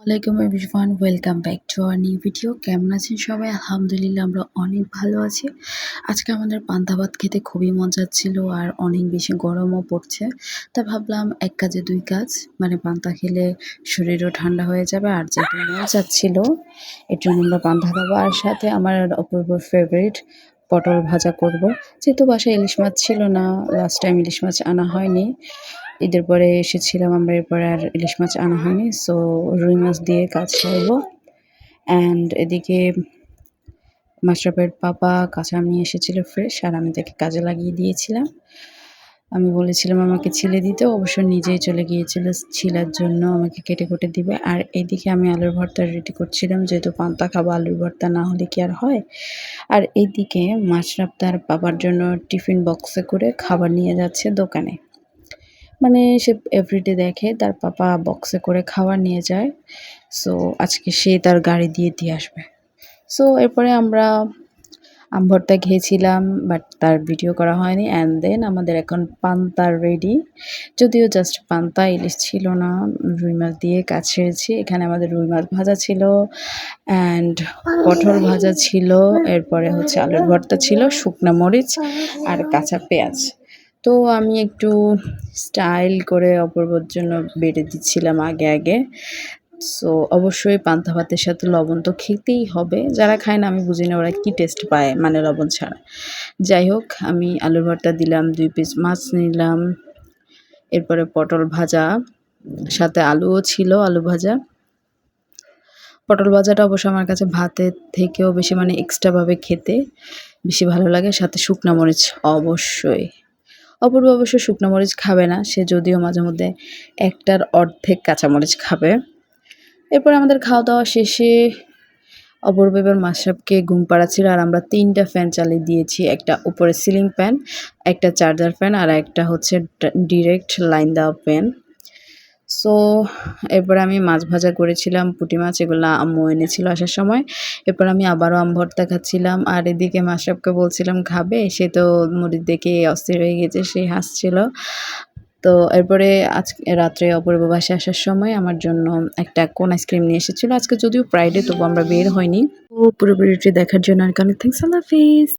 ওয়ালাইকুম everyone welcome back to our new video কেমন আছেন সবাই? আলহামদুলিল্লাহ, আমরা অনেক ভালো আছি। আজকে আমাদের পান্তা ভাত খেতে খুবই মজা ছিল আর অনেক বেশি গরমও পড়ছে। তা ভাবলাম এক কাজে দুই কাজ মানে পান্তা খেলে শরীরও ঠান্ডা হয়ে যাবে আর যেহেতু মজা ছিল এর জন্য আমরা পান্তা খাব। আর সাথে আমার অপূর্ব ফেভারিট পটল ভাজা করব। যেহেতু বাসায় ইলিশ মাছ ছিল না লাস্ট টাইম ইলিশ মাছ আনা হয়নি। ঈদের পরে এসেছিলাম, আমরা এরপরে আর ইলিশ মাছ আনা হয়নি সো রুই মাছ দিয়ে কাজ করব অ্যান্ড এদিকে মাশরাফের পাপা কাঁচা নিয়ে এসেছিল ফ্রেশ আর আমি তাকে কাজে লাগিয়ে দিয়েছিলাম। আমি বলেছিলাম আমাকে ছিলে দিতে অবশ্য নিজেই চলে গিয়েছিল ছিলার জন্য, আমাকে কেটে কুটে দিবে। আর এদিকে আমি আলুর ভর্তা রেডি করছিলাম, যেহেতু পান্তা খাব, আলুর ভর্তা না হলে কি আর হয়? আর এইদিকে মাশরাফ তার বাবার জন্য টিফিন বক্সে করে খাবার নিয়ে যাচ্ছে দোকানে। মানে সে এভরিডে দেখে, তার পাপা বক্সে করে খাবার নিয়ে যায়। সো আজকে সে তার গাড়ি দিয়ে দিয়ে আসবে। সো এরপরে আমরা আম ভর্তা খেয়েছিলাম বাট তার ভিডিও করা হয়নি। অ্যান্ড দেন আমাদের এখন পান্তা রেডি যদিও জাস্ট পান্তা, ইলিশ ছিল না। রুই মাছ দিয়ে কাজ সেরেছি। এখানে আমাদের রুই মাছ ভাজা ছিল। অ্যান্ড পটল ভাজা ছিল। এরপরে হচ্ছে আলুর ভর্তা ছিল, শুকনা মরিচ আর কাঁচা পেঁয়াজ। তো আমি একটু স্টাইল করে অপূর্বর জন্য বেড়ে দিচ্ছিলাম আগে আগে। সো অবশ্যই পান্তা ভাতের সাথে লবণ তো খেতেই হবে। যারা খায় না, আমি বুঝি না ওরা কী টেস্ট পায় মানে লবণ ছাড়া। যাই হোক, আমি আলুর ভর্তা দিলাম, দুই পিস মাছ নিলাম, এরপরে পটল ভাজা, সাথে আলুও ছিল, আলু ভাজা। পটল ভাজাটা অবশ্য আমার কাছে ভাতের থেকেও বেশি মানে এক্সট্রাভাবে খেতে বেশি ভালো লাগে, সাথে শুকনা মরিচ অবশ্যই। অপূর্ব অবশ্য শুকনো মরিচ খাবে না, সে যদিও মাঝে মধ্যে একটার অর্ধেক কাঁচামরিচ খাবে। এরপর আমাদের খাওয়া দাওয়া শেষে অপূর্ব এবার মাসাবকে ঘুম পাড়াচ্ছিল আর আমরা তিনটা ফ্যান চালিয়ে দিয়েছি, একটা উপরে সিলিং ফ্যান, একটা চার্জার ফ্যান, আর একটা হচ্ছে ডিরেক্ট লাইন দেওয়া ফ্যান। সো এরপর আমি মাছ ভাজা করেছিলাম, পুঁটি মাছ এগুলো আম্মু এনেছিল আসার সময়। এরপর আমি আবারও আম ভর্তা খাচ্ছিলাম। আর এদিকে মাসরাফকে বলছিলাম, খাবে? সে তো মুড়ির দেখে অস্থির হয়ে গেছে, সে হাসছিল। তো এরপরে আজকে, রাত্রে অপূর্ব বাসে আসার সময় আমার জন্য একটা কোন আইসক্রিম নিয়ে এসেছিল। আজকে যদিও ফ্রাইডে তবু আমরা বের হয়নি তো পুরো ভিডিওটি দেখার জন্য আর কানে। থ্যাংকস আল্লাহ হাফিজ।